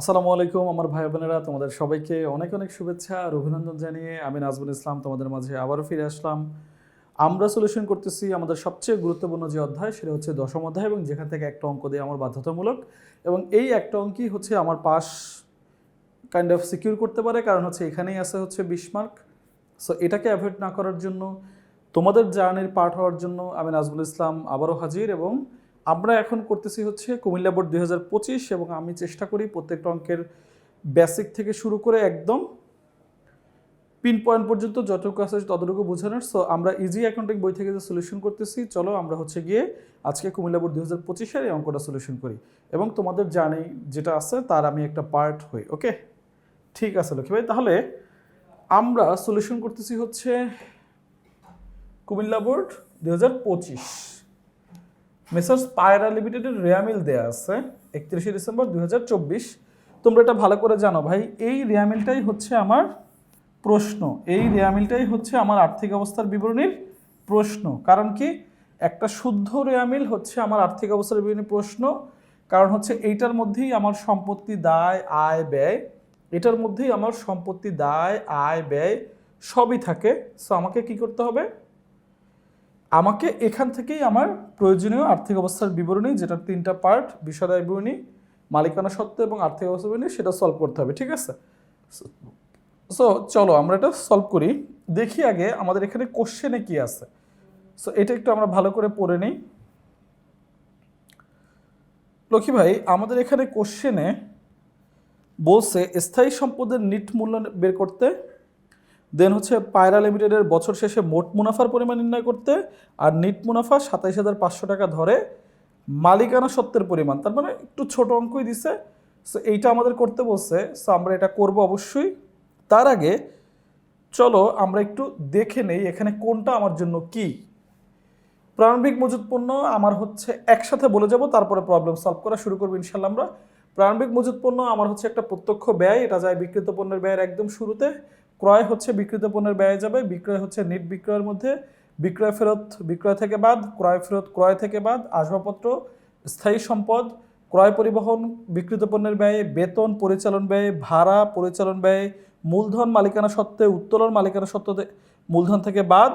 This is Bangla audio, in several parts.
আসসালামু আলাইকুম আমার ভাই বোনেরা, তোমাদের সবাইকে অনেক অনেক শুভেচ্ছা আর অভিনন্দন জানিয়ে আমি নাজমুল ইসলাম তোমাদের মাঝে আবারও ফিরে আসলাম। আমরা সলিউশন করতেছি আমাদের সবচেয়ে গুরুত্বপূর্ণ যে অধ্যায়, সেটা হচ্ছে দশম অধ্যায় এবং যেখান থেকে একটা অঙ্ক দিয়ে আমার বাধ্যতামূলক এবং এই একটা অঙ্কই হচ্ছে আমার পাস কাইন্ড অফ সিকিউর করতে পারে, কারণ হচ্ছে এখানেই আছে হচ্ছে বিশ মার্ক সো এটাকে অ্যাভয়েড না করার জন্য, তোমাদের জার্নির পার্ট হওয়ার জন্য আমি নাজমুল ইসলাম আবারও হাজির এবং আমরা এখন করতেছি হচ্ছে কুমিল্লা বোর্ড দুই হাজার পঁচিশ এবং আমি চেষ্টা করি প্রত্যেকটা অঙ্কের বেসিক থেকে শুরু করে একদম পিন পয়েন্ট পর্যন্ত যতটুকু আছে ততটুকু বোঝানোর। সো আমরা ইজি অ্যাকাউন্টিং বই থেকে যে সলিউশন করতেছি, চলো আমরা হচ্ছে গিয়ে আজকে কুমিল্লা বোর্ড দুই হাজার এই অঙ্কটা সলিউশন করি। এবং তোমাদের জানি যেটা আছে তার আমি একটা পার্ট হই ওকে ঠিক আছে, লক্ষ্মী ভাই। তাহলে আমরা সলিউশন করতেছি হচ্ছে কুমিল্লা বোর্ড দুই হাজার পঁচিশ। মেসার্স পায়রা লিমিটেডের রেয়ামিল দেয়া আছে, একত্রিশে ডিসেম্বর দু হাজার চব্বিশ। তোমরা এটা ভালো করে জানো ভাই, এই রেয়ামিলটাই হচ্ছে আমার প্রশ্ন, এই রেয়ামিলটাই হচ্ছে আমার আর্থিক অবস্থার বিবরণীর প্রশ্ন। কারণ কি? একটা শুদ্ধ রেয়ামিল হচ্ছে আমার আর্থিক অবস্থার বিবরণীর প্রশ্ন, কারণ হচ্ছে এইটার মধ্যেই আমার সম্পত্তি দায়, আয়, ব্যয়, এটার মধ্যেই আমার সম্পত্তি দায়, আয়, ব্যয় সবই থাকে। সো আমাকে কি করতে হবে? আমাকে এখান থেকেই আমার প্রয়োজনীয় আর্থিক অবস্থার বিবরণী, যেটা তিনটা পার্ট বিষয় বিবরণী, মালিকানা সত্ত্ব এবং আর্থিক অবস্থা বিবরণী, সেটা সলভ করতে হবে, ঠিক আছে? সো চলো আমরা এটা সলভ করি। দেখি আগে আমাদের এখানে কোশ্চেনে কি আছে। সো এটা একটু আমরা ভালো করে পড়ে নিই। লক্ষ্মী ভাই, আমাদের এখানে কোশ্চেনে বলছে, স্থায়ী সম্পদের নিট মূল্য বের করতে দেন হচ্ছে পায়রা লিমিটেডের বছর শেষে মোট মুনাফার পরিমাণ নির্ণয় করতে আর নিট মুনাফা সাতাইশ হাজার পাঁচশো টাকা ধরে মালিকানা সত্ত্বের পরিমাণ। তার মানে একটু ছোট অঙ্কই দিছে। সো এইটা আমাদের করতে বলছে। সো আমরা এটা করব অবশ্যই। তার আগে চলো আমরা একটু দেখে নেই এখানে কোনটা আমার জন্য কি। প্রারম্ভিক মজুত পণ্য আমার হচ্ছে একসাথে বলে যাব, তারপরে প্রবলেম সলভ করা শুরু করব ইনশাল্লাহ আমরা। প্রারম্ভিক মজুত পণ্য আমার হচ্ছে একটা প্রত্যক্ষ ব্যয়, এটা যায় বিক্রিত পণ্যের ব্যয়ের একদম শুরুতে। ক্রয় হচ্ছে বিক্রিত পণ্যের ব্যয় যাবে, বিক্রয় হচ্ছে নেট বিক্রয়ের মধ্যে। বিক্রয় ফেরত, বিক্রয় থেকে বাদ, ক্রয় ফেরত, ক্রয় থেকে বাদ, আসবাবপত্র, স্থায়ী সম্পদ, ক্রয় পরিবহন, বিক্রিত পণ্যের ব্যয়, বেতন পরিচালন ব্যয়, ভাড়া পরিচালন ব্যয়, মূলধন মালিকানা সত্ত্বে উত্তোলন মালিকানা সত্ত্বে মূলধন থেকে বাদ,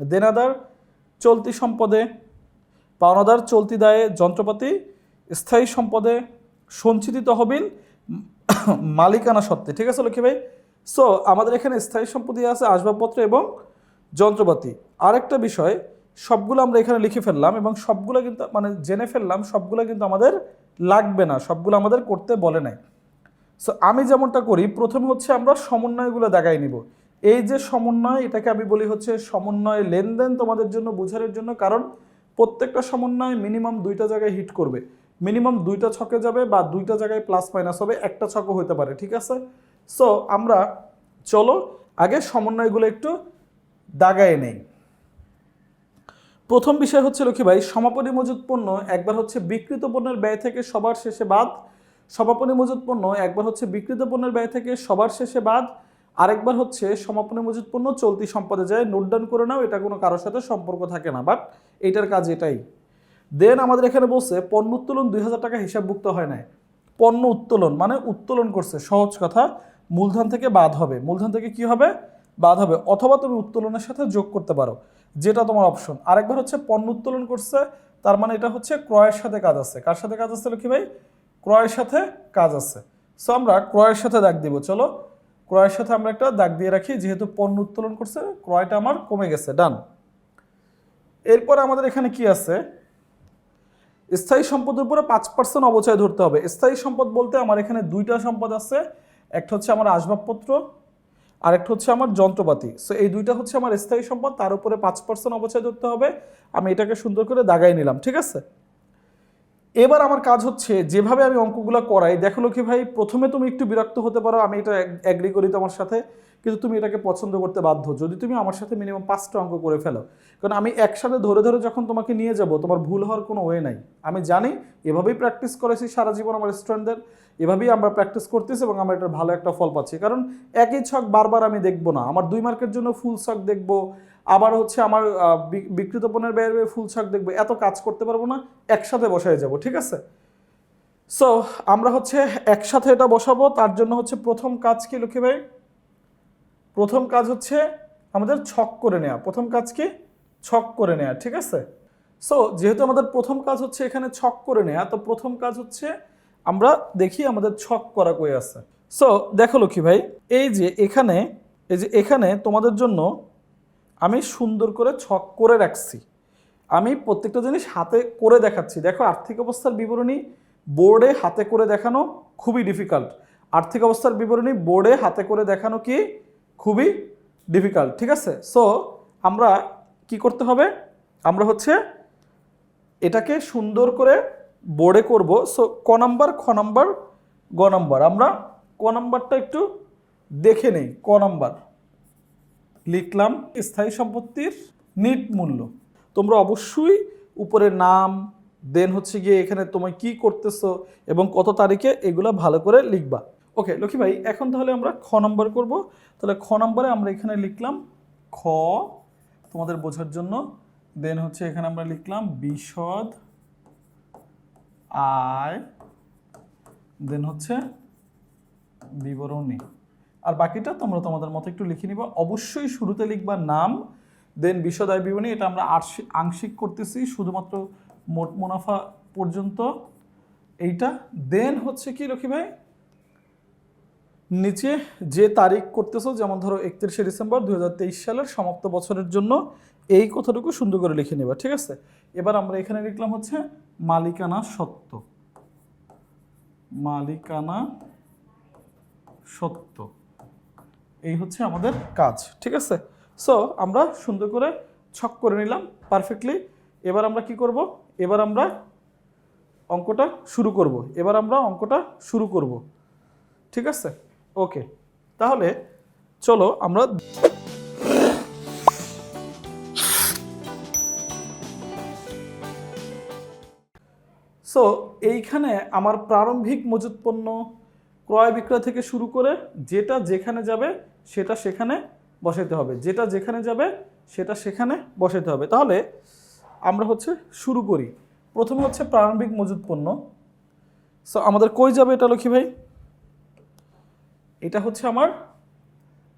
দেনাদার চলতি সম্পদে, পাওনাদার চলতি দায়ে যন্ত্রপাতি, স্থায়ী সম্পদে সঞ্চিত তহবিল, মালিকানা সত্ত্বে, ঠিক আছে লক্ষ্মী ভাই? সো আমাদের এখানে স্থায়ী সম্পত্তি আছে আসবাবপত্র এবং যন্ত্রপাতি। আরেকটা বিষয়, সবগুলো আমরা এখানে লিখে ফেললাম এবং সবগুলো কিন্তু মানে জেনে ফেললাম, সবগুলো কিন্তু আমাদের লাগবে না, সবগুলো আমাদের করতে বলে নাই। সো আমি যেমনটা করি, প্রথমে হচ্ছে আমরা সমন্বয়গুলো দেখাই নিব। এই যে সমন্বয়, এটাকে আমি বলি হচ্ছে সমন্বয় লেনদেন তোমাদের জন্য বোঝানোর জন্য, কারণ প্রত্যেকটা সমন্বয় মিনিমাম দুইটা জায়গায় হিট করবে। মিনিমাম দুইটা ছকে যাবে বা দুইটা জায়গায় প্লাস মাইনাস হবে, একটা ছকও হতে পারে, ঠিক আছে? সো আমরা চলো আগে সমন্বয়গুলো একটু দাগায় নেই। প্রথম বিষয় হচ্ছে, লক্ষ্মী ভাই, সমাপনী মজুত পণ্য একবার হচ্ছে বিকৃত পণ্যের ব্যয় থেকে সবার শেষে বাদ, সমাপনী মজুত পণ্য একবার হচ্ছে বিকৃত পণ্যের ব্যয় থেকে সবার শেষে বাদ, আরেকবার হচ্ছে সমাপনী মজুত পণ্য চলতি সম্পদে যায়। নোট ডাউন করে নাও, এটা কোনো কারোর সাথে সম্পর্ক থাকে না বাট এইটার কাজ এটাই। দেন আমাদের এখানে বলছে, পণ্য উত্তোলন দুই হাজার টাকা হিসাবভুক্ত হয় নাই। পণ্য উত্তোলন মানে উত্তোলন করছে, সহজ কথা, মূলধন থেকে বাদ হবে। মূলধন থেকে কি হবে? বাদ হবে। অথবা তুমি উত্তোলনের সাথে যোগ করতে পারো, যেটা তোমার অপশন আরেকবার হচ্ছে পণ্য উত্তোলন করছে, তার মানে এটা হচ্ছে ক্রয়ের সাথে কাজ আছে। কার সাথে কাজ আছে লক্ষ্মী ভাই? ক্রয়ের সাথে কাজ আছে। সো আমরা ক্রয়ের সাথে দাগ দিব, চলো। ক্রয়ের সাথে আমরা একটা দাগ দিয়ে রাখি, যেহেতু পণ্য উত্তোলন করছে, ক্রয়টা আমার কমে গেছে ডান এরপর আমাদের এখানে কি আছে? স্থায়ী সম্পদের উপরে পাঁচ পার্সেন্ট অবচয় ধরতে হবে। স্থায়ী সম্পদ বলতে আমার এখানে দুইটা সম্পদ আছে। একটা হচ্ছে আমার আসবাবপত্র আর একটা হচ্ছে আমার যন্ত্রপাতি। সো এই দুইটা হচ্ছে আমার স্থায়ী সম্পদ, তার উপরে পাঁচ পার্সেন্ট অবচয় ধরতে হবে। আমি এটাকে সুন্দর করে দাগাই নিলাম, ঠিক আছে? এবার আমার কাজ হচ্ছে যেভাবে আমি অঙ্কগুলো করাই, দেখো কি ভাই, প্রথমে তুমি একটু বিরক্ত হতে পারো, আমি এটা অ্যাগ্রি করি তোমার সাথে। কিন্তু তুমি এটাকে পছন্দ করতে বাধ্য। যদি তুমি আমার সাথে মিনিমাম পাঁচটা অঙ্ক করে ফেলো, কারণ আমি একসাথে ধরে ধরে যখন তোমাকে নিয়ে যাব, তোমার ভুল হওয়ার কোনো ওয়ে নাই। আমি জানি এভাবেই প্র্যাকটিস করেছি সারা জীবন আমার স্টুডেন্টদের এভাবেই আমরা প্র্যাকটিস করতেছি এবং আমরা এটার ভালো একটা ফল পাচ্ছি। কারণ একই ছক বারবার আমি দেখব না। আমার দুই মার্কের জন্য ফুল ছক দেখব, আবার হচ্ছে আমার বিকৃত পণ্যের ব্যয় ফুল ছক দেখব, এত কাজ করতে পারব না, একসাথে বসায় যাব, ঠিক আছে? সো আমরা হচ্ছে একসাথে এটা বসাবো, তার জন্য হচ্ছে প্রথম কাজ কি লক্ষ্মী ভাই? প্রথম কাজ হচ্ছে আমাদের ছক করে নেওয়া প্রথম কাজ কি? ছক করে নেওয়া ঠিক আছে? সো যেহেতু আমাদের প্রথম কাজ হচ্ছে এখানে ছক করে নেওয়া তো প্রথম কাজ হচ্ছে আমরা দেখি আমাদের ছক করা কই আছে। সো দেখো লক্ষ্মী ভাই, এই যে এখানে, এই যে এখানে তোমাদের জন্য আমি সুন্দর করে ছক করে রাখছি। আমি প্রত্যেকটা জিনিস হাতে করে দেখাচ্ছি। দেখো, আর্থিক অবস্থার বিবরণী বোর্ডে হাতে করে দেখানো খুবই ডিফিকাল্ট আর্থিক অবস্থার বিবরণী বোর্ডে হাতে করে দেখানো কি? খুবই ডিফিকাল্ট ঠিক আছে? সো আমরা কি করতে হবে? আমরা হচ্ছে এটাকে সুন্দর করে বোর্ডে করব। সো ক নাম্বার, খ নাম্বার, গ নাম্বার। আমরা ক নাম্বারটা একটু দেখে নেই। ক নাম্বার। লিখলাম স্থায়ী সম্পত্তির নিট মূল্য। তোমরা অবশ্যই উপরে নাম দেন হচ্ছে গিয়ে এখানে তোমায় কি করতেছো এবং কত তারিখে এগুলো ভালো করে লিখবা। ওকে লক্ষ্মী ভাই এখন তাহলে আমরা খ নম্বর করব। তাহলে খ নম্বরে আমরা এখানে লিখলাম খ তোমাদের বোঝার জন্য। দেন হচ্ছে এখানে আমরা লিখলাম বিশদ আয় দেন হচ্ছে বিবরণী। আর বাকিটা তোমরা তোমাদের মতো একটু লিখে নিবা। অবশ্যই শুরুতে লিখবা নাম দেন বিশদ আয় বিবরণী এটা আমরা আংশিক আংশিক করতেছি শুধুমাত্র মোট মুনাফা পর্যন্ত এইটা। দেন হচ্ছে কি লক্ষ্মী ভাই? নিচে যে তারিখ করতেছো, যেমন ধরো একত্রিশে ডিসেম্বর দুই হাজার তেইশ সালের সমাপ্ত বছরের জন্য এই কথাটুকু সুন্দর করে লিখে নেবা, ঠিক আছে? এবার আমরা এখানে লিখলাম হচ্ছে মালিকানা সত্ত্ব মালিকানা সত্য। এই হচ্ছে আমাদের কাজ, ঠিক আছে? সো আমরা সুন্দর করে ছক করে নিলাম পারফেক্টলি এবার আমরা কি করব? এবার আমরা অঙ্কটা শুরু করব। এবার আমরা অঙ্কটা শুরু করব, ঠিক আছে? ওকে, তাহলে চলো আমরা সো এইখানে আমার প্রারম্ভিক মজুত পণ্য ক্রয় বিক্রয় থেকে শুরু করে যেটা যেখানে যাবে, সেটা সেখানে বসাইতে হবে। যেটা যেখানে যাবে, সেটা সেখানে বসাইতে হবে। তাহলে আমরা হচ্ছে শুরু করি। প্রথমে হচ্ছে প্রারম্ভিক মজুত পণ্য সো আমাদের কই যাবে এটা লক্ষ্মী ভাই? এটা হচ্ছে আমার,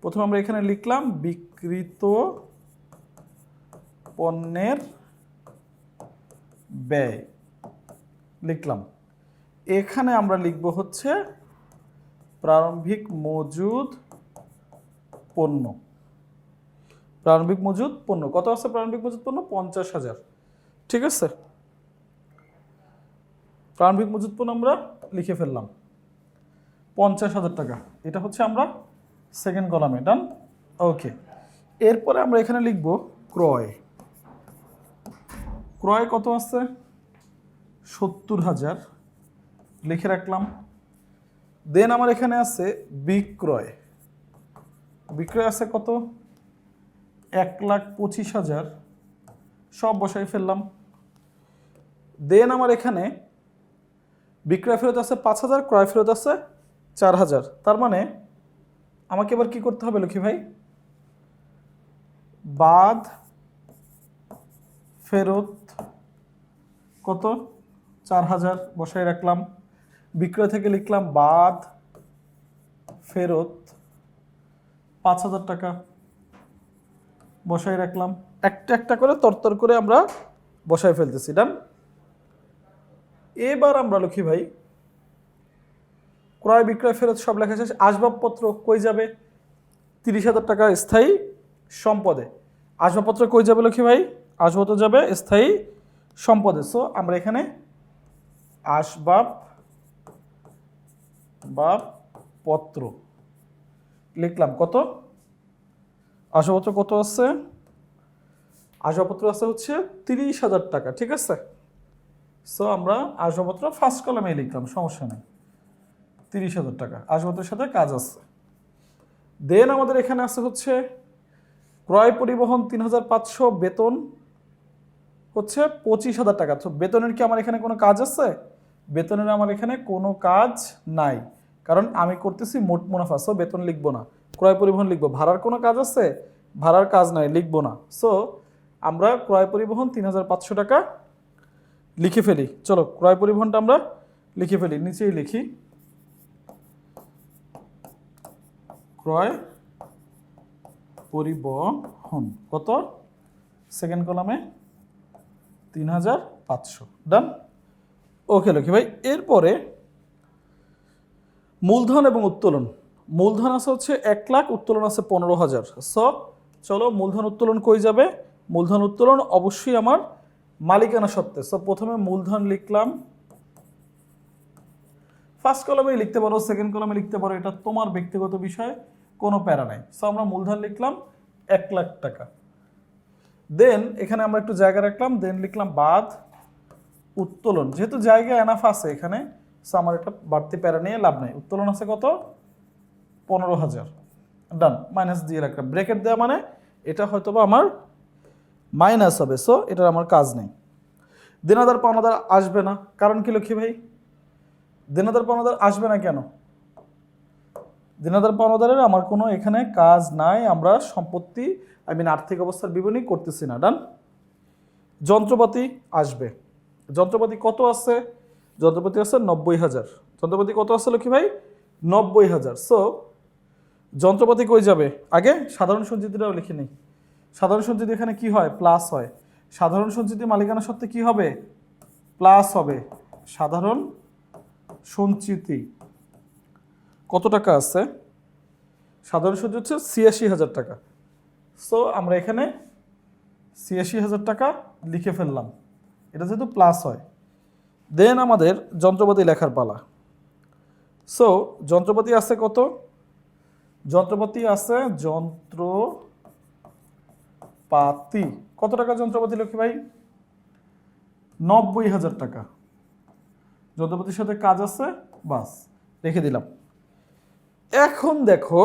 প্রথমে আমরা এখানে লিখলাম বিকৃত পণ্যের ব্যয়। লিখলাম। এখানে আমরা লিখব হচ্ছে প্রারম্ভিক মজুদ পণ্য। প্রারম্ভিক মজুদ পণ্য। কত আছে প্রারম্ভিক মজুদ পণ্য? পঞ্চাশ হাজার। ঠিক আছে? প্রারম্ভিক মজুদ পণ্য আমরা লিখে ফেললাম। পঞ্চাশ হাজার টাকা। এটা হচ্ছে আমরা সেকেন্ড কলামে ডান ওকে এরপরে আমরা এখানে লিখব ক্রয়। ক্রয় কত আছে সত্তর হাজার। লিখে রাখলাম। দেন আমার এখানে আছে বিক্রয়। বিক্রয় আছে কত? এক লাখ পঁচিশ হাজার। সব বসাই ফেললাম। দেন আমার এখানে বিক্রয় ফেরত আছে পাঁচ হাজার, ক্রয় ফেরত আছে চার হাজার তার মানে আমাকে এবার কি করতে হবে লক্ষ্মী ভাই? বাদ ফেরত কত? চার হাজার বসাই রাখলাম। বিক্রয় থেকে লিখলাম বাদ ফেরত পাঁচ হাজার টাকা। বসাই রাখলাম। একটা একটা করে তরতর করে আমরা বসাই ফেলতেছি। ডান। এবার আমরা লক্ষ্মী ভাই ক্রয়, বিক্রয়, ফেরত সব লেখা শেষ। আসবাবপত্র কই যাবে? তিরিশ হাজার টাকা স্থায়ী সম্পদে। আসবাবপত্র কই যাবে লক্ষ্মী ভাই? আসবাবপত্র যাবে স্থায়ী সম্পদে। সো আমরা এখানে আসবাব বা পত্র লিখলাম। কত? আসবাবপত্র কত আছে? আসবাবপত্র আছে হচ্ছে তিরিশ হাজার টাকা, ঠিক আছে? সো আমরা আসবাবপত্র ফার্স্ট কলামে লিখলাম, সমস্যা নেই। তিরিশ হাজার টাকা। আসবাবপত্রের সাথে কাজ আছে। দেন আমাদের এখানে আছে হচ্ছে, ক্রয় পরিবহন তিন হাজার পাঁচশো, বেতন হচ্ছে পঁচিশ হাজার টাকা। তো বেতনের কি আমার এখানে কোনো কাজ আছে? বেতনের আমার এখানে কোনো কাজ নাই। কারণ আমি করতেছি মোট মুনাফা সো বেতন লিখব না। ক্রয় পরিবহন লিখব। ভাড়ার কোনো কাজ আছে? ভাড়ার কাজ নাই, লিখব না। সো আমরা ক্রয় পরিবহন তিন হাজার পাঁচশো টাকা লিখে ফেলি। চলো, ক্রয় পরিবহনটা আমরা লিখে ফেলি, নিচেই লিখি। ক্রয় পরিবহন। কত? সেকেন্ড কলামে তিন হাজার পাঁচশো। ডান ওকে লক্ষ্মী ভাই, এরপরে মূলধন এবং উত্তোলন। মূলধন আছে হচ্ছে এক লাখ, উত্তোলন আছে পনেরো হাজার। সো চলো মূলধন উত্তোলন কই যাবে? মূলধন উত্তোলন অবশ্যই আমার মালিকানা সত্ত্বে। সো প্রথমে মূলধন লিখলাম। ফার্স্ট কলমে লিখতে পারো সেকেন্ড কলমে লিখতে পারো, এটা তোমার ব্যক্তিগত বিষয় কোনো প্যারা নাই। সো আমরা মূলধন লিখলাম এক লাখ টাকা। দেন এখানে আমরা একটু জায়গা রাখলাম দেন লিখলাম বাদ, উত্তোলন। যেহেতু জায়গা এনাফ আছে এখানে সো আমার একটা বাড়তি প্যারা নিয়ে লাভ নাই। উত্তোলন আছে কত? পনেরো হাজার। ডান মাইনাস দিয়ে রাখলাম। ব্রেকেট দেওয়া মানে এটা হয়তো বা আমার মাইনাস হবে সো এটার আমার কাজ নেই। দেনাদার পাওনাদার আসবে না। কারণ কি লক্ষ্মী ভাই? দেনাদার পাওনাদার আসবে না কেন? দেনাদার পাওনাদারের আমার কোনো এখানে কাজ নাই, আমরা সম্পত্তি আই মিন আর্থিক অবস্থার বিবরণী করতেছি না। ডান যন্ত্রপাতি আসবে। যন্ত্রপাতি কত আছে? যন্ত্রপাতি আছে নব্বই হাজার। যন্ত্রপাতি কত আছে লক্ষ্মী ভাই? নব্বই হাজার। সো যন্ত্রপাতি কই যাবে? আগে সাধারণ সঞ্চিতিটাও লিখে নেই। সাধারণ সঞ্চিতি এখানে কি হয়? প্লাস হয়। সাধারণ সঞ্চিতি মালিকানা সত্ত্বে কি হবে? প্লাস হবে। সাধারণ সঞ্চিতি। কত টাকা আছে? সাধারণ সঞ্চিতি হচ্ছে ছিয়াশি হাজার টাকা। সো আমরা এখানে ছিয়াশি হাজার টাকা লিখে ফেললাম। এটা যেহেতু প্লাস হয়। দেন আমাদের যন্ত্রপাতি লেখার পালা। সো যন্ত্রপাতি আছে কত? যন্ত্রপাতি আছে যন্ত্রপাতি। কত টাকা যন্ত্রপাতি, লক্ষ্মী ভাই? নব্বই হাজার টাকা। যন্ত্রপাতির সাথে কাজ আছে, বাস। রেখে দিলাম। এখন দেখো,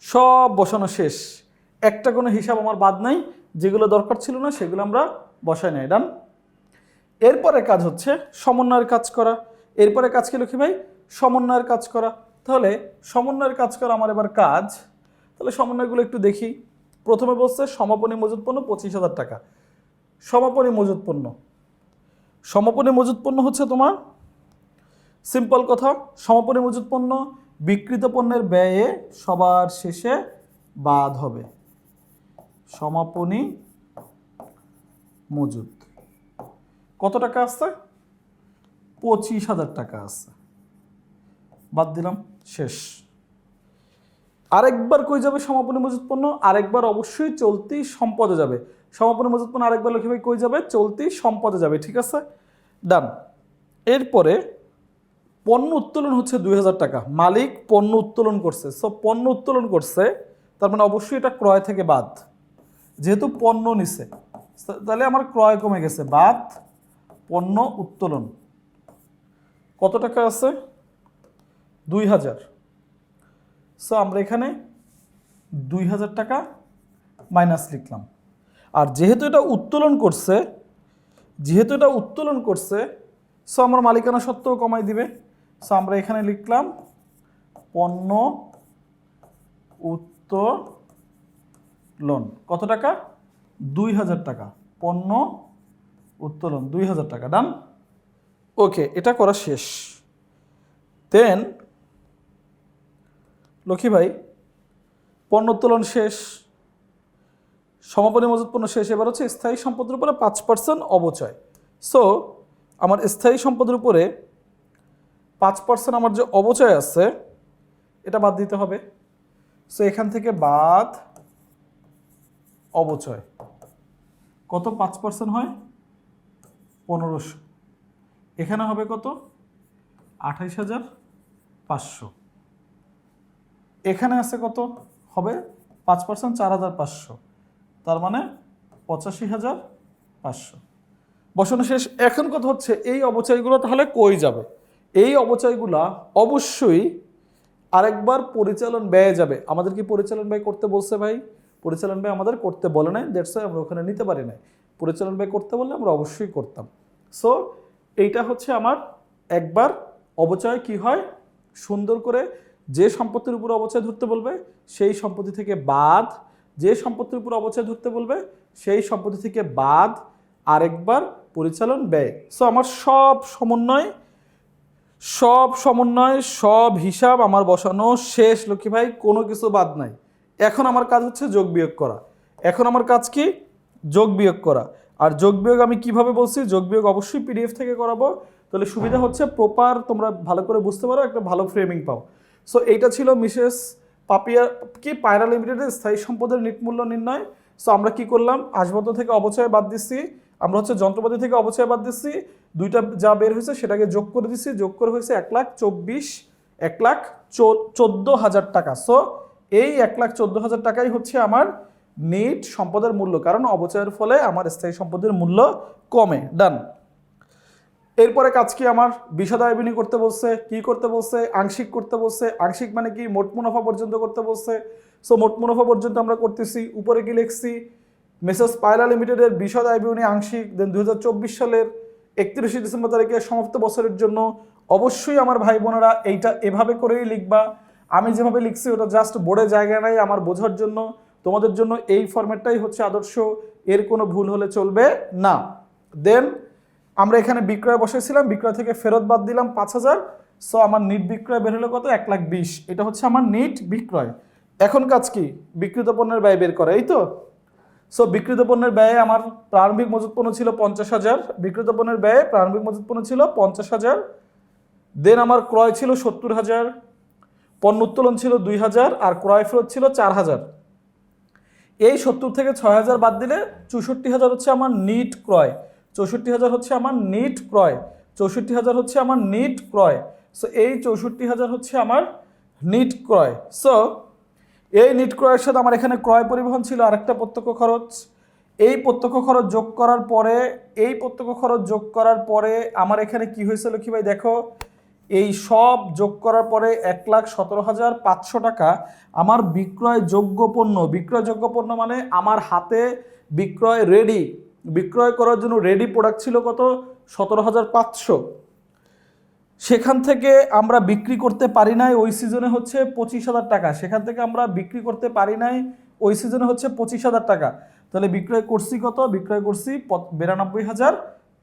সব বসানো শেষ। একটা কোনো হিসাব আমার বাদ নাই, যেগুলো দরকার ছিল না সেগুলো আমরা বসাই নাই। ডান এরপরে কাজ হচ্ছে সমন্বয়ের কাজ করা। এরপরে কাজ কি লক্ষ্মী ভাই? সমন্বয়ের কাজ করা। তাহলে সমন্বয়ের কাজ করা আমার এবার কাজ। তাহলে সমন্বয়গুলো একটু দেখি। প্রথমে বলছে সমাপনী মজুত পণ্য পঁচিশ হাজার টাকা। সমাপনী মজুত পণ্য সমাপনী মজুত পণ্য হচ্ছে তোমার? সিম্পল কথা, সমাপনী মজুত পণ্য বিকৃত পণ্যের ব্যয়ে সবার শেষে বাদ হবে। সমাপনী মজুত। কত টাকা আসছে পঁচিশ হাজার টাকা আছে। বাদ দিলাম, শেষ। আরেকবার কই যাবে সমাপনী মজুত পণ্য? আরেকবার অবশ্যই চলতি সম্পদে যাবে। সমাপনী পণ্য আরেকবার লক্ষ্মী ভাই কই যাবে? চলতি সম্পদে যাবে, ঠিক আছে? ডান এরপরে পণ্য উত্তোলন হচ্ছে দুই হাজার টাকা। মালিক পণ্য উত্তোলন করছে। সো পণ্য উত্তোলন করছে, তার মানে অবশ্যই এটা ক্রয় থেকে বাদ। যেহেতু পণ্য নিছে তাহলে আমার ক্রয় কমে গেছে। বাদ, পণ্য উত্তোলন। কত টাকা আছে? দুই হাজার। সো আমরা এখানে দুই হাজার টাকা মাইনাস লিখলাম। আর যেহেতু এটা উত্তোলন করছে, যেহেতু এটা উত্তোলন করছে সো আমার মালিকানা সত্ত্বেও কমাই দিবে। সো আমরা এখানে লিখলাম পণ্য উত্তোলন। কত টাকা? দুই হাজার টাকা। পণ্য উত্তোলন, দুই হাজার টাকা। ডান ওকে এটা করা শেষ। দেন লক্ষ্মী ভাই, পণ্য উত্তোলন শেষ। সমাপনী মজুত পণ্য শেষ এবার হচ্ছে স্থায়ী সম্পদের উপরে পাঁচ পার্সেন্ট অবচয়। সো আমার স্থায়ী সম্পদের উপরে পাঁচ পার্সেন্ট আমার যে অবচয় আছে, এটা বাদ দিতে হবে। সো এখান থেকে বাদ অবচয়। কত পাঁচ পার্সেন্ট হয়? পনেরোশো। এখানে হবে কত? আঠাইশ হাজার পাঁচশো। এখানে আছে কত? হবে পাঁচ পার্সেন্ট চার হাজার পাঁচশো। তার মানে পঁচাশি হাজার পাঁচশো। বসানো শেষ। এখন কথা হচ্ছে, এই অবচয়গুলো তাহলে কই যাবে? এই অবচয়গুলা অবশ্যই আরেকবার পরিচালন ব্যয় যাবে। আমাদের কি পরিচালন ব্যয় করতে বলছে ভাই? পরিচালন ব্যয় আমাদের করতে বলে নাই দ্যাটস আমরা ওখানে নিতে পারি নাই। পরিচালন ব্যয় করতে বললে আমরা অবশ্যই করতাম। সো এইটা হচ্ছে আমার একবার অবচয় কি হয়? সুন্দর করে যে সম্পত্তির উপর অবচয় ধরতে বলবে, সেই সম্পত্তি থেকে বাদ যে সম্পত্তির উপর অবচয় ধরতে বলবে, সেই সম্পত্তি থেকে বাদ আরেকবার পরিচালন ব্যয়। সো আমার সব সমন্বয় সব সমন্বয়, সব হিসাব আমার বসানো শেষ, লক্ষ্মী ভাই, কোনো কিছু বাদ নাই। এখন আমার কাজ হচ্ছে যোগ বিয়োগ করা। এখন আমার কাজ কি? যোগ বিয়োগ করা। আর যোগ বিয়োগ আমি কীভাবে বলছি? যোগ বিয়োগ অবশ্যই পিডিএফ থেকে করাবো। তাহলে সুবিধা হচ্ছে প্রপার তোমরা ভালো করে বুঝতে পারো, একটা ভালো ফ্রেমিং পাও। সো এইটা ছিল মিসেস পাপিয়া কি পায়রা লিমিটেডের স্থায়ী সম্পদের নিটমূল্য নির্ণয়? সো আমরা কি করলাম? আসবাবপত্র থেকে অবচয় বাদ দিচ্ছি। আমরা হচ্ছে যন্ত্রপাতি থেকে অবচয় বাদ দিচ্ছি। দুইটা যা বের হয়েছে সেটাকে যোগ করে দিচ্ছি। যোগ করে হয়েছে এক লাখ চব্বিশ, এক লাখ চোদ্দ হাজার টাকা। সো এই এক লাখ চোদ্দ হাজার টাকাই হচ্ছে আমার নিট সম্পদের মূল্য। কারণ অবচয়ের ফলে আমার স্থায়ী সম্পদের মূল্য কমে। ডান এরপরে কাজ কি আমার? বিষাদায় বিনিয়োগ করতে বলছে, কি করতে বলছে? আংশিক করতে বলছে, আংশিক মানে কি? মোট মুনাফা পর্যন্ত করতে বলছে। সো মোট মুনাফা পর্যন্ত আমরা করতেছি। উপরে কি লিখছি? মেসেস পায়রা লিমিটেডের বিশদ আয় বিবরণী আংশিক দেন দু হাজার চব্বিশ সালের একত্রিশে ডিসেম্বর তারিখে সমাপ্ত বছরের জন্য অবশ্যই আমার ভাই বোনেরা এইটা এভাবে করেই লিখবা। আমি যেভাবে লিখছি ওটা জাস্ট বোর্ডে জায়গা নাই আমার বোঝার জন্য। তোমাদের জন্য এই ফরম্যাটটাই হচ্ছে আদর্শ। এর কোনো ভুল হলে চলবে না। দেন আমরা এখানে বিক্রয় বসেছিলাম, বিক্রয় থেকে ফেরত বাদ দিলাম পাঁচ হাজার। সো আমার নিট বিক্রয় বের হলো কত? এক লাখ বিশ। এটা হচ্ছে আমার নিট বিক্রয়। এখন কাজ কি? বিক্রিত পণ্যের ব্যয় বের করা, এই তো? সো বিক্রিত পণ্যের ব্যয়ে আমার প্রারম্ভিক মজুত পণ্য ছিল পঞ্চাশ হাজার। বিক্রিত পণ্যের ব্যয়ে প্রারম্ভিক মজুত পণ্য ছিল পঞ্চাশ হাজার। দেন আমার ক্রয় ছিল সত্তর হাজার। পণ্য উত্তোলন ছিল দুই হাজার। আর ক্রয় ফেরত ছিল চার হাজার। এই সত্তর থেকে ছয় হাজার বাদ দিলে চৌষট্টি হাজার হচ্ছে আমার নিট ক্রয়। চৌষট্টি হাজার হচ্ছে আমার নিট ক্রয়, চৌষট্টি হাজার হচ্ছে আমার নিট ক্রয়। সো এই চৌষট্টি হাজার হচ্ছে আমার নিট ক্রয়। সো এই নিট ক্রয়ের সাথে আমার এখানে ক্রয় পরিবহন ছিল আরেকটা প্রত্যক্ষ খরচ। এই প্রত্যক্ষ খরচ যোগ করার পরে, এই প্রত্যক্ষ খরচ যোগ করার পরে আমার এখানে কি হয়েছিল কি ভাই, দেখো, এই সব যোগ করার পরে এক লাখ সতেরো হাজার পাঁচশো টাকা আমার বিক্রয় যোগ্য পণ্য। বিক্রয়যোগ্য পণ্য মানে আমার হাতে বিক্রয় রেডি বিক্রয় করার জন্য রেডি প্রোডাক্ট ছিল কত? সতেরো হাজার পাঁচশো। সেখান থেকে আমরা বিক্রি করতে পারি নাই, ওই সিজনে হচ্ছে পঁচিশ হাজার টাকা। সেখান থেকে আমরা বিক্রি করতে পারি নাই, ওই সিজনে হচ্ছে পঁচিশ হাজার টাকা। তাহলে বিক্রয় করছি কত? বিক্রয় করছি বিরানব্বই হাজার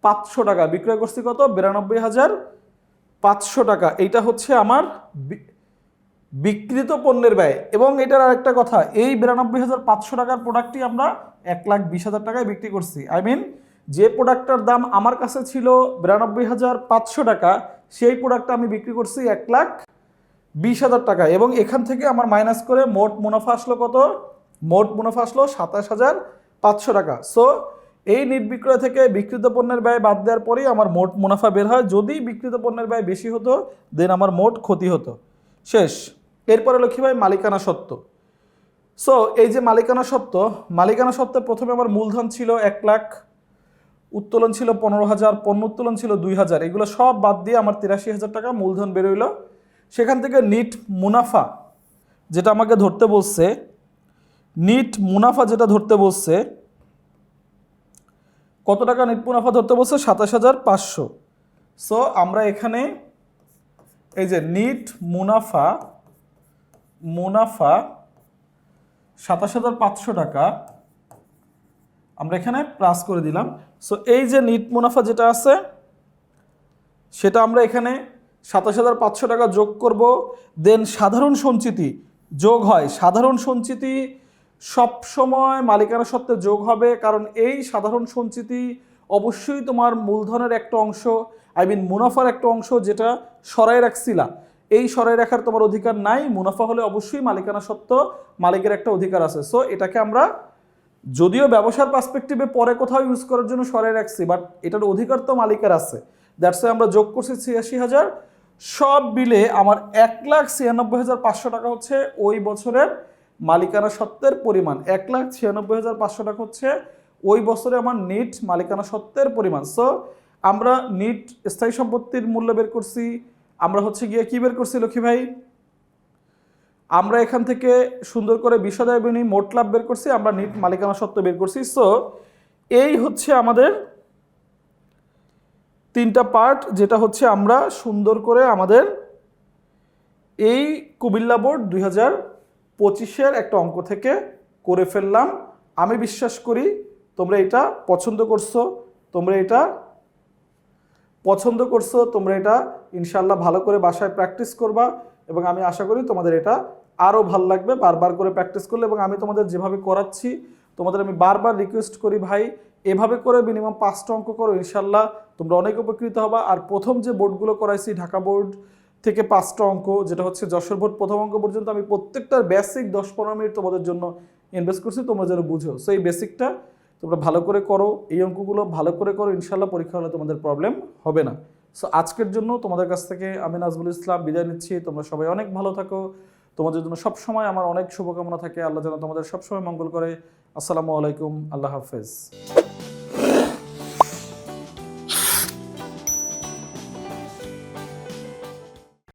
পাঁচশো টাকা। বিক্রয় করছি কত? বিরানব্বই হাজার পাঁচশো টাকা। এইটা হচ্ছে আমার বিক্রিত পণ্যের ব্যয়। এবং এটার আরেকটা কথা, এই বিরানব্বই হাজার পাঁচশো টাকার প্রোডাক্টটি আমরা এক লাখ বিশ হাজার টাকায় বিক্রি করছি। আই মিন যে প্রোডাক্টটার দাম আমার কাছে ছিল বিরানব্বই হাজার পাঁচশো টাকা, সেই প্রোডাক্টটা আমি বিক্রি করছি এক লাখ বিশ হাজার টাকা এবং এখান থেকে আমার মাইনাস করে মোট মুনাফা আসলো কত? মোট মুনাফা আসলো সাতাশ হাজার পাঁচশো টাকা। সো এই নিট বিক্রয় থেকে বিক্রিত পণ্যের ব্যয় বাদ দেওয়ার পরেই আমার মোট মুনাফা বের হয়। যদি বিক্রিত পণ্যের ব্যয় বেশি হতো দেন আমার মোট ক্ষতি হতো। শেষ। এরপরে লক্ষ্মী ভাই? মালিকানা সত্ত্ব সো এই যে মালিকানা সত্ত্ব মালিকানা সত্ত্বে প্রথমে আমার মূলধন ছিল এক লাখ, উত্তোলন ছিল পনেরো হাজার, পণ্য উত্তোলন ছিল দুই হাজার। এগুলো সব বাদ দিয়ে আমার তিরাশি হাজার টাকা মূলধন বেরোইলো সেখান থেকে নিট মুনাফা, যেটা আমাকে ধরতে বলছে, নিট মুনাফা যেটা ধরতে বলছে, কত টাকা নিট মুনাফা ধরতে বলছে? সাতাশ হাজার পাঁচশো। সো আমরা এখানে এই যে নিট মুনাফা মুনাফা সাতাশ হাজার পাঁচশো টাকা। আমরা এখানে প্লাস করে দিলাম। সো এই যে নিট মুনাফা যেটা আছে, সেটা আমরা এখানে সাতাশ হাজার পাঁচশো টাকা যোগ করব। দেন সাধারণ সঞ্চিতি যোগ হয়। সাধারণ সঞ্চিতি সবসময় মালিকানা সত্ত্বে যোগ হবে, কারণ এই সাধারণ সঞ্চিতি অবশ্যই তোমার মূলধনের একটা অংশ আই মিন মুনাফার একটা অংশ যেটা সরাই রাখছিলা। এই সরাই রাখার তোমার অধিকার নাই, মুনাফা হলে অবশ্যই মালিকানা সত্ত্ব মালিকের একটা অধিকার আছে। সো এটাকে আমরা যদিও ব্যবসার পার্সপেক্টিভে পরে কোথাও ইউজ করার জন্য সরাই রাখছি বাট এটার অধিকার তো মালিকের আছে। দ্যাটস আমরা যোগ করছি ছিয়াশি হাজার। সব বিলে আমার এক লাখ ছিয়ানব্বই হাজার পাঁচশো টাকা হচ্ছে ওই বছরের মালিকানা সত্ত্বের পরিমাণ। এক লাখ ছিয়ানব্বই হাজার পাঁচশো টাকা হচ্ছে ওই বছরে আমার নিট মালিকানা সত্ত্বের পরিমাণ। সো আমরা নিট স্থায়ী সম্পত্তির মূল্য বের করছি আমরা হচ্ছে গিয়ে কি বের করছি, লক্ষ্মী ভাই? আমরা এখান থেকে সুন্দর করে বিশদায় বিনি মোট লাভ বের করছি, আমরা নিট মালিকানা সত্ত্ব বের করছি। সো এই হচ্ছে আমাদের তিনটা পার্ট যেটা হচ্ছে আমরা সুন্দর করে আমাদের এই কুমিল্লা বোর্ড দুই হাজার পঁচিশের একটা অঙ্ক থেকে করে ফেললাম। আমি বিশ্বাস করি তোমরা এটা পছন্দ করছ, তোমরা এটা পছন্দ করছ, তোমরা এটা ইনশাল্লাহ ভালো করে বাসায় প্র্যাকটিস করবা এবং আমি আশা করি তোমাদের এটা আরও ভালো লাগবে। বারবার করে প্র্যাকটিস করলে এবং আমি তোমাদের যেভাবে করাচ্ছি, তোমাদের আমি বারবার রিকোয়েস্ট করি ভাই, এভাবে করে মিনিমাম পাঁচটা অঙ্ক করো ইনশাল্লাহ তোমরা অনেক উপকৃত হবা। আর প্রথম যে বোর্ডগুলো করাইছি, ঢাকা বোর্ড থেকে পাঁচটা অঙ্ক, যেটা হচ্ছে যশোর বোর্ড প্রথম অঙ্ক পর্যন্ত আমি প্রত্যেকটার বেসিক দশ পনেরো মিনিট তোমাদের জন্য ইনভেস্ট করছি, তোমরা যেন বুঝো। সো এই বেসিকটা তোমরা ভালো করে করো, এই অঙ্কগুলো ভালো করে করো ইনশাল্লাহ পরীক্ষা হলে তোমাদের প্রবলেম হবে না। সো আজকের জন্য তোমাদের কাছ থেকে আমি নাজবুল ইসলাম বিদায় নিচ্ছি। তোমরা সবাই অনেক ভালো থাকো। তোমাদের জন্য সবসময় আমার অনেক শুভকামনা থাকে। আল্লাহ যেন তোমাদের সবসময় মঙ্গল করে। আসসালামু আলাইকুম। আল্লাহ হাফেজ।